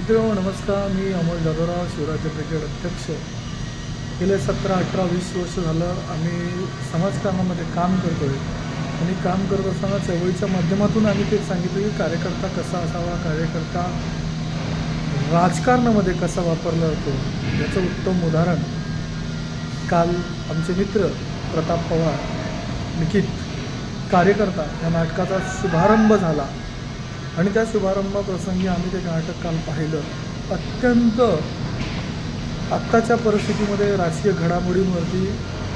मित्रांनो नमस्कार. मी अमोल जाधवराव शिवराज्य ब्रिगेड अध्यक्ष. गेले सतरा अठरा वीस वर्ष झालं आम्ही समाजकारणामध्ये काम करतो आहे आणि काम करत असताना चळवळीच्या माध्यमातून आम्ही ते सांगितलं की कार्यकर्ता कसा असावा कार्यकर्ता राजकारणामध्ये कसा वापरला जातो याचं उत्तम उदाहरण काल आमचे मित्र प्रताप पवार लिखित कार्यकर्ता या नाटकाचा शुभारंभ झाला. आणि त्या शुभारंभाप्रसंगी आम्ही ते नाटक काल पाहिलं. अत्यंत आत्ताच्या परिस्थितीमध्ये राजकीय घडामोडींवरती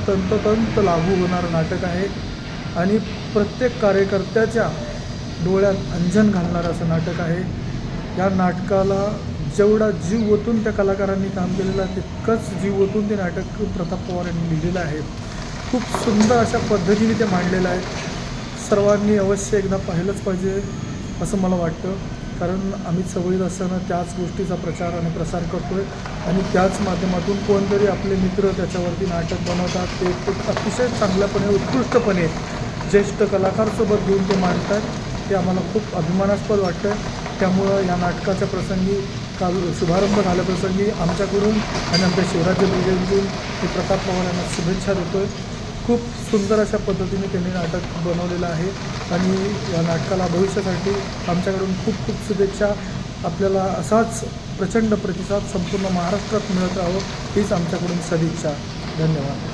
तंततंत लागू होणारं नाटक आहे. आणि प्रत्येक कार्यकर्त्याच्या डोळ्यात अंजन घालणारं असं नाटक आहे. या नाटकाला जेवढा जीव ओतून त्या कलाकारांनी काम केलेलं आहे तितकंच जीव ओतून ते नाटक प्रताप पवार यांनी लिहिलेलं आहे. खूप सुंदर अशा पद्धतीने ते मांडलेलं आहे. सर्वांनी अवश्य एकदा पाहिलंच पाहिजे. असं मला वाटतं. कारण आम्ही चवळीत असताना त्याच गोष्टीचा प्रचार आणि प्रसार करतो आहे आणि त्याच माध्यमातून कोणतरी आपले मित्र त्याच्यावरती नाटक बनवतात. ते खूप अतिशय चांगल्यापणे उत्कृष्टपणे ज्येष्ठ कलाकारसोबत घेऊन ते मांडतात. ते आम्हाला खूप अभिमानास्पद वाटतं आहे त्यामुळं या नाटकाच्या प्रसंगी काल शुभारंभ झाल्याप्रसंगी आमच्याकडून आणि आमच्या शिवराज्य ब्रिगेडकडून मी प्रताप पवार यांना शुभेच्छा देतो आहे खूप सुंदर अशा पद्धतीने त्यांनी नाटक बनवलेलं आहे. आणि या नाटकाला भविष्यासाठी आमच्याकडून खूप खूप शुभेच्छा. आपल्याला असाच प्रचंड प्रतिसाद संपूर्ण महाराष्ट्रात मिळत राहावं हीच आमच्याकडून सदिच्छा. धन्यवाद.